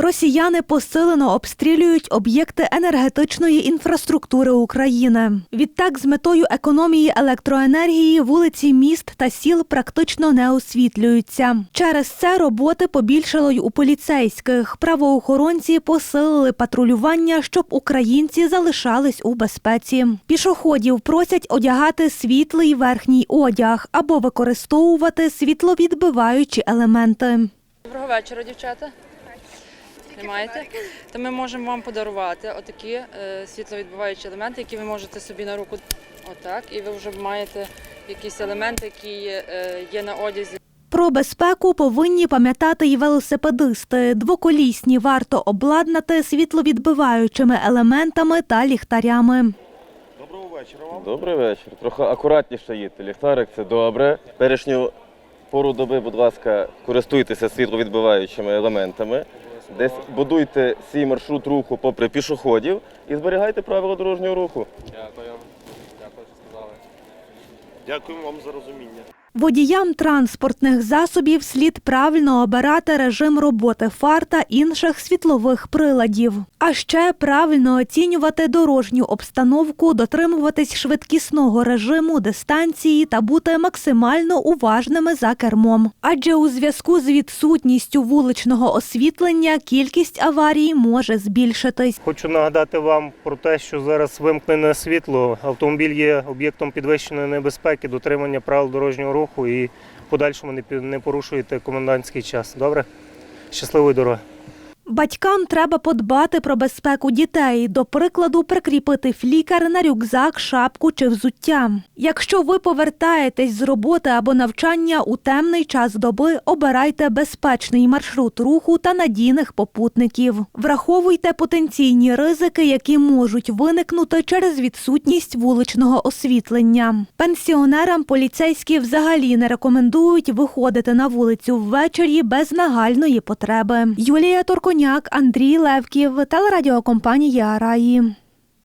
Росіяни посилено обстрілюють об'єкти енергетичної інфраструктури України. Відтак, з метою економії електроенергії вулиці міст та сіл практично не освітлюються. Через це роботи побільшало й у поліцейських. Правоохоронці посилили патрулювання, щоб українці залишались у безпеці. Пішоходів просять одягати світлий верхній одяг або використовувати світловідбиваючі елементи. Доброго вечора, дівчата. Не маєте? То ми можемо вам подарувати отакі е, світловідбиваючі елементи, які ви можете собі на руку. Отак, і ви вже маєте якісь елементи, які є, е, на одязі. Про безпеку повинні пам'ятати й велосипедисти. Двоколісні варто обладнати світловідбиваючими елементами та ліхтарями. Доброго вечора вам. Добрий вечір. Трохи акуратніше їдьте. Ліхтарик це добре. Перешню пору доби, будь ласка, користуйтеся світловідбиваючими елементами. Десь будуйте свій маршрут руху попри пішоходів і зберігайте правила дорожнього руху. Дякую. Дякую, що сказали. Дякуємо вам за розуміння. Водіям транспортних засобів слід правильно обирати режим роботи фар та інших світлових приладів. А ще правильно оцінювати дорожню обстановку, дотримуватись швидкісного режиму, дистанції та бути максимально уважними за кермом. Адже у зв'язку з відсутністю вуличного освітлення кількість аварій може збільшитись. Хочу нагадати вам про те, що зараз вимкнене світло. Автомобіль є об'єктом підвищеної небезпеки, дотримання правил дорожнього руху і в подальшому не порушуєте комендантський час. Добре? Щасливої дороги! Батькам треба подбати про безпеку дітей, до прикладу, прикріпити флікер на рюкзак, шапку чи взуття. Якщо ви повертаєтесь з роботи або навчання у темний час доби, обирайте безпечний маршрут руху та надійних попутників. Враховуйте потенційні ризики, які можуть виникнути через відсутність вуличного освітлення. Пенсіонерам поліцейські взагалі не рекомендують виходити на вулицю ввечері без нагальної потреби. Юлія Торконяк, Андрій Левків, телерадіокомпанія Раї.